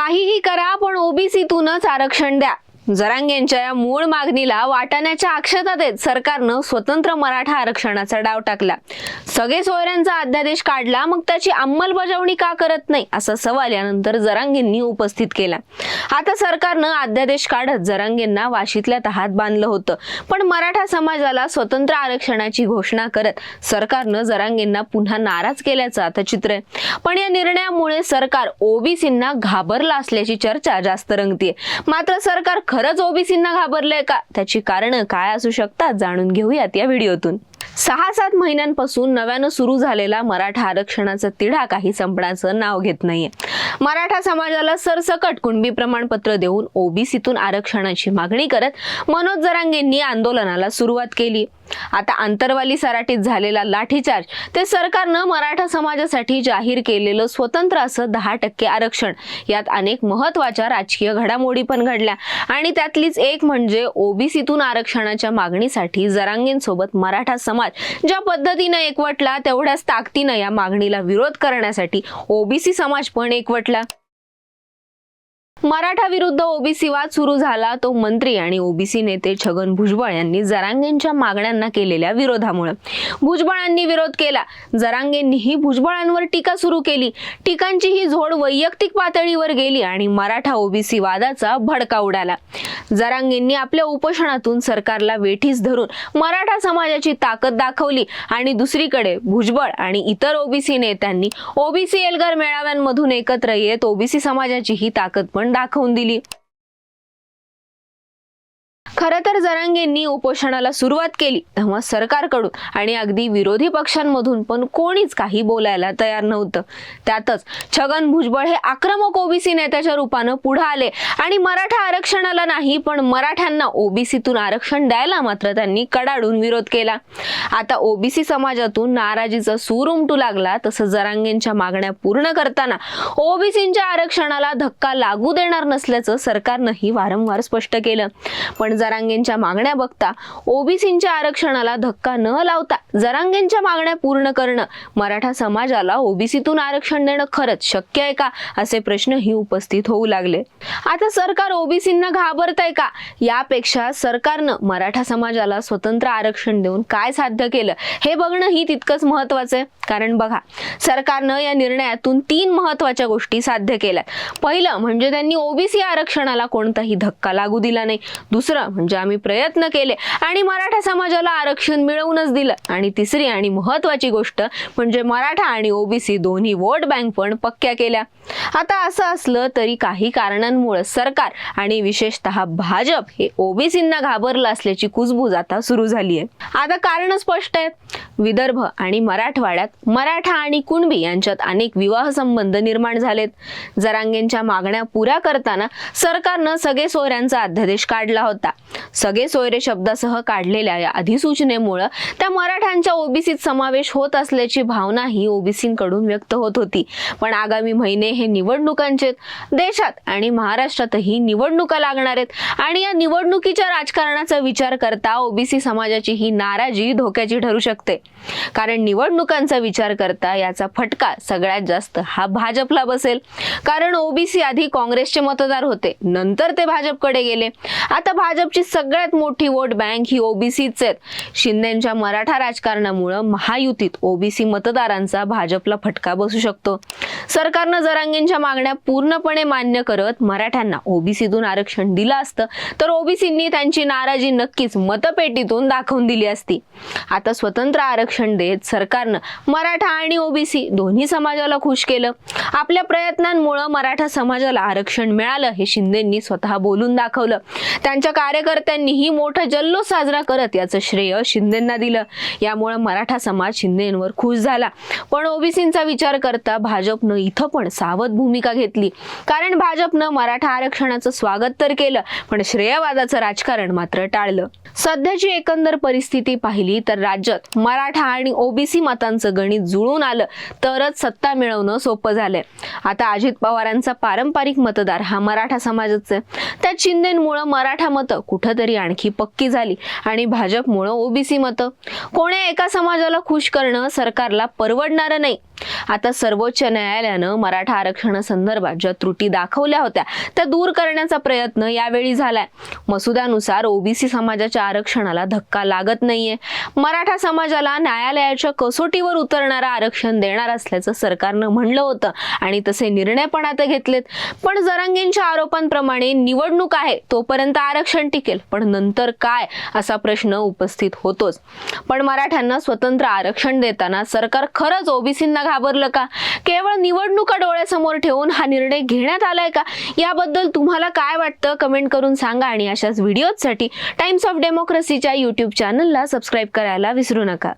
काहीही करा पण ओबीसीतूनच आरक्षण द्या. जरांगेंच्या या मूळ मागणीला वाटाण्याच्या अक्षता देत सरकारनं स्वतंत्र मराठा आरक्षणाचा डाव टाकला. सगळे सोयऱ्यांचा अध्यादेश काढला मग त्याची अंमलबजावणी का करत नाही? असा सवाल यानंतर जरांगेंनी उपस्थित केला. आता सरकारनं अध्यादेश काढत जरांगेंना वाशीतल्या तहात बांधलं होतं. पण मराठा समाजाला स्वतंत्र आरक्षणाची घोषणा करत सरकारनं जरांगेंना पुन्हा नाराज केल्याचं आता चित्र आहे. पण या निर्णयामुळे सरकार ओबीसींना घाबरला असल्याची चर्चा जास्त रंगतीये. मात्र सरकार खरंच ओबीसींना घाबरलंय का? त्याची कारणं काय असू शकतात जाणून घेऊयात या व्हिडिओतून. सहा सात महिन्यांपासून नव्यानं सुरू झालेला मराठा आरक्षणाचा तिढा काही संपण्याचं नाव घेत नाहीये. मराठा समाजाला सरसकट कुणबी प्रमाणपत्र देऊन ओबीसीतून आरक्षणाची मागणी करत मनोज जरांगेंनी आंदोलनाला सुरुवात केली. आता आंतरवाली सराटीत झालेला लाठीचार्ज ते सरकारनं मराठा समाजासाठी जाहीर केलेलं स्वतंत्र असं दहा टक्के आरक्षण यात अनेक महत्त्वाच्या राजकीय घडामोडी पण घडल्या. आणि त्यातलीच एक म्हणजे ओबीसीतून आरक्षणाच्या मागणीसाठी जरांगेंसोबत मराठा समाज. ज्या पद्धतीनं एकवटला तेवढ्याच ताकदीनं या मागणीला विरोध करण्यासाठी ओबीसी समाज पण एकवटला. मराठा विरुद्ध ओबीसी वाद सुरू झाला तो मंत्री आणि ओबीसी नेते छगन भुजबळ यांनी जरांगेंच्या मागण्यांना केलेल्या विरोधामुळे. भुजबळांनी विरोध केला. जरांगेंनीही भुजबळांवर टीका सुरू केली. टीकांची ही झोड वैयक्तिक पातळीवर गेली आणि मराठा ओबीसी वादाचा भडका उडाला. जरांगेंनी आपल्या उपोषणातून सरकारला वेठीस धरून मराठा समाजाची ताकद दाखवली आणि दुसरीकडे भुजबळ आणि इतर ओबीसी नेत्यांनी ओबीसी एल्गार मेळाव्यांमधून एकत्र येत ओबीसी समाजाची ही ताकद पण दाखवून दिली. खरं तर जरांगेंनी उपोषणाला सुरुवात केली तेव्हा सरकारकडून आणि अगदी विरोधी पक्षांमधून पण कोणीच काही बोलायला तयार नव्हतं. त्यातच छगन भुजबळ हे आक्रमक ओबीसी नेत्याच्या रूपानं पुढे आले आणि मराठा आरक्षणाला नाही पण मराठ्यांना ओबीसीतून आरक्षण द्यायला मात्र त्यांनी कडाडून विरोध केला. आता ओबीसी समाजातून नाराजीचा सूर उमटू लागला तसं जरांगेंच्या मागण्या पूर्ण करताना ओबीसींच्या आरक्षणाला धक्का लागू देणार नसल्याचं सरकारनंही वारंवार स्पष्ट केलं. पण जर जरांगेंच्या मागण्या बघता ओबीसींच्या आरक्षणाला धक्का न लावता जरांगेंच्या मागण्या पूर्ण करणं. मराठा समाजाला ओबीसीतून आरक्षण देणं खरंच शक्य आहे का? असे प्रश्नही उपस्थित होऊ लागले. आता सरकार ओबीसींना घाबरतंय का? यापेक्षा सरकारनं मराठा समाजाला स्वतंत्र आरक्षण देऊन काय साध्य केलं? हे बघणंही तितकंच महत्वाचं आहे. कारण बघा सरकारनं या निर्णयातून तीन महत्त्वाच्या गोष्टी साध्य केल्या पहिलं म्हणजे त्यांनी ओबीसी आरक्षणाला कोणताही धक्का लागू दिला नाही. दुसरं म्हणजे आम्ही प्रयत्न केले. आणि मराठा समाजाला आरक्षण मिळवूनच दिलं. आणि तिसरी आणि महत्वाची गोष्ट म्हणजे मराठा आणि ओबीसी दोन्ही वोट बँक पण पक्क्या केल्या. आता असं असलं तरी काही कारणांमुळे सरकार आणि विशेषतः भाजप हे ओबीसींना घाबरलं असल्याची कुजबूज आता सुरू झाली आहे आता कारण स्पष्ट आहेत. विदर्भ आणि मराठवाड्यात मराठा आणि कुणबी यांच्यात अनेक विवाह संबंध निर्माण झालेत. जरांगेंच्या मागण्या पुऱ्या करताना सरकारनं सगळे सोयऱ्यांचा अध्यादेश काढला होता. सगळे सोयरे शब्दासह काढलेल्या या अधिसूचनेमुळं त्या मराठ्यांच्या ओबीसीत समावेश होत असल्याची भावना ही ओबीसींकडून व्यक्त होत होती. पण आगामी महिने हे निवडणुकांचे देशात आणि महाराष्ट्रातही निवडणुका लागणार आहेत. आणि या निवडणुकीच्या राजकारणाचा विचार करता ओबीसी समाजाची ही नाराजी धोक्याची ठरू शकते. कारण निवडणुकांचा विचार करता याचा फटका सगळ्यात जास्त हा भाजपला बसेल. कारण ओबीसी आधी काँग्रेसचे मतदार होते नंतर ते भाजपकडे गेले. आता भाजपची सगळ्यात मोठी वोट बँक ही ओबीसीच आहेत. शिंदेच्या मराठा राजकारणामुळं महायुतीत ओबीसी मतदारांचा भाजपला फटका बसू शकतो. सरकारनं जरांगेंच्या मागण्या पूर्णपणे मान्य करत मराठ्यांना ओबीसीतून आरक्षण दिलं असतं तर ओबीसींनी त्यांची नाराजी नक्कीच मतपेटीतून दाखवून दिली असती. आता स्वतंत्र आरक्षण देत सरकारनं मराठा आणि ओबीसी दोन्ही समाजाला खुश केलं. आपल्या प्रयत्नांमुळं मराठा समाजाला आरक्षण मिळालं हे शिंदेंनी स्वतः बोलून दाखवलं. त्यांच्या कार्यकर्त्यांनीही मोठा जल्लोष साजरा करत याचं श्रेय शिंदेंना दिलं. यामुळे मराठा समाज शिंदेंवर खुश झाला. पण ओबीसींचा विचार करता भाजपनं इथं पण सावध भूमिका घेतली. कारण भाजपनं मराठा आरक्षणाचं स्वागत तर केलं पण श्रेयवादाचं राजकारण मात्र टाळलं. सध्याची एकंदर परिस्थिती पाहिली तर राज्यात मराठा मराठा आणि ओबीसी मतांचं गणित जुळून आलं तरच सत्ता मिळवणं सोपं झालंय. आता अजित पवारांचा पारंपरिक मतदार हा मराठा समाजाचा आहे. त्या शिंदेमुळं मराठा मतं कुठंतरी आणखी पक्की झाली आणि भाजपमुळं ओबीसी मतं. कोण्या एका समाजाला खुश करणं सरकारला परवडणारं नाही. आता सर्वोच्च न्यायालयानं मराठा आरक्षणासंदर्भात ज्या त्रुटी दाखवल्या होत्या त्या दूर करण्याचा प्रयत्न यावेळी झालाय. मसुद्यानुसार ओबीसी समाजाच्या आरक्षणाला धक्का लागत नाहीये. मराठा समाजाला न्यायालयाच्या कसोटीवर उतरणारं आरक्षण देणार असल्याचं सरकारनं म्हणलं होतं आणि तसे निर्णय पण आता घेतलेत. पण जरांगींच्या आरोपांप्रमाणे निवडणूक आहे तोपर्यंत आरक्षण टिकेल पण नंतर काय? असा प्रश्न उपस्थित होतोच. पण मराठ्यांना स्वतंत्र आरक्षण देताना सरकार खरंच ओबीसींना घाबरलं का? केवळ निवडणुका डोळ्यासमोर ठेवून हा निर्णय घेण्यात आलाय का? याबद्दल तुम्हाला काय वाटतं? कमेंट करून सांगा आणि अशाच व्हिडिओजसाठी टाइम्स ऑफ डेमोक्रेसीच्या यूट्यूब चॅनलला सबस्क्राईब करायला विसरू नका.